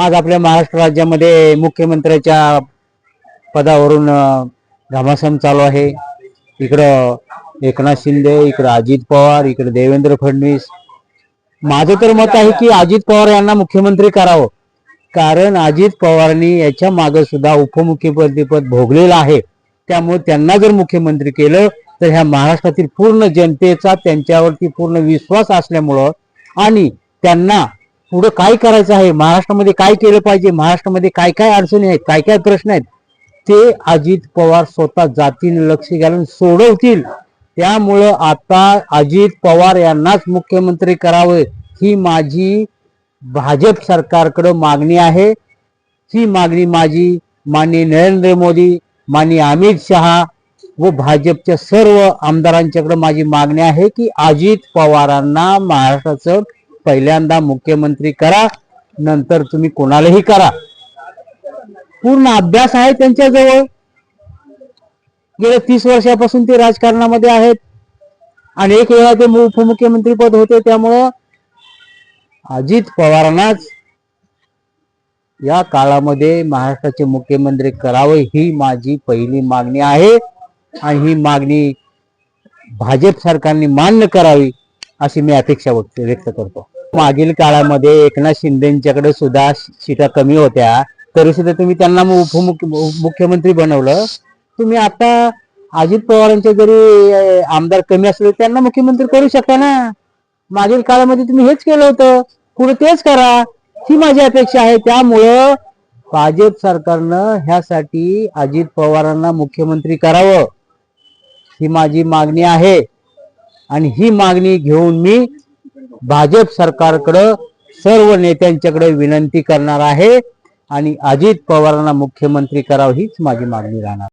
आज आपल्या महाराष्ट्र राज्यामध्ये मुख्यमंत्र्याच्या पदावरून घमासम चालू आहे. इकडं एकनाथ शिंदे इकडं अजित पवार इकडं देवेंद्र फडणवीस. माझं तर मत आहे की अजित पवार यांना मुख्यमंत्री करावं. कारण अजित पवारांनी याच्या मागे सुद्धा उपमुख्यमंत्रीपद भोगलेलं आहे. त्यामुळे त्यांना जर मुख्यमंत्री केलं तर ह्या महाराष्ट्रातील पूर्ण जनतेचा त्यांच्यावरती पूर्ण विश्वास असल्यामुळं आणि त्यांना पुढं काय करायचं आहे? महाराष्ट्रामध्ये काय केलं पाहिजे? महाराष्ट्रामध्ये काय काय अडचणी आहेत? काय काय प्रश्न आहेत? ते अजित पवार स्वतः जातीने लक्ष घालून सोडवतील. त्यामुळं आता अजित पवार यांनाच मुख्यमंत्री करावे ही माझी भाजप सरकारकडं मागणी आहे. ही मागणी माझी माननीय नरेंद्र मोदी माननीय अमित शहा व भाजपच्या सर्व आमदारांच्याकडे माझी मागणी आहे की अजित पवारांना महाराष्ट्राचं पहिल्यांदा मुख्यमंत्री करा नंतर तुम्ही कोणालाही करा. पूर्ण अभ्यास आहे त्यांच्याजवळ. गेल्या तीस वर्षापासून ते राजकारणामध्ये आहेत. अनेक वेळा ते उपमुख्यमंत्री पद होते त्यामुळं अजित पवारांनाच या काळामध्ये महाराष्ट्राचे मुख्यमंत्री करावे ही माझी पहिली मागणी आहे. आणि ही मागणी भाजप सरकारने मान्य करावी. अशी मी अपेक्षा व्यक्त करतो. मागील काळामध्ये एकनाथ शिंदेच्याकडे सुद्धा सीटा कमी होत्या. तरी सुद्धा तुम्ही त्यांना उपमुख्यमंत्री मुख्यमंत्री बनवलं. तुम्ही आता अजित पवारांचे जरी आमदार कमी असले त्यांना मुख्यमंत्री करू शकता ना? मागील काळामध्ये तुम्ही हेच केलं होतं. पुढे तेच करा. ही माझी अपेक्षा आहे. त्यामुळं भाजप सरकारनं ह्यासाठी अजित पवारांना मुख्यमंत्री करावं. ही माझी मागणी आहे. आणि ही मागणी घेऊन मी भाजप सरकारकडं सर्व नेत्यांच्याकडे विनंती करणार आहे. आणि अजित पवारांना मुख्यमंत्री करावं हीच माझी मागणी राहणार.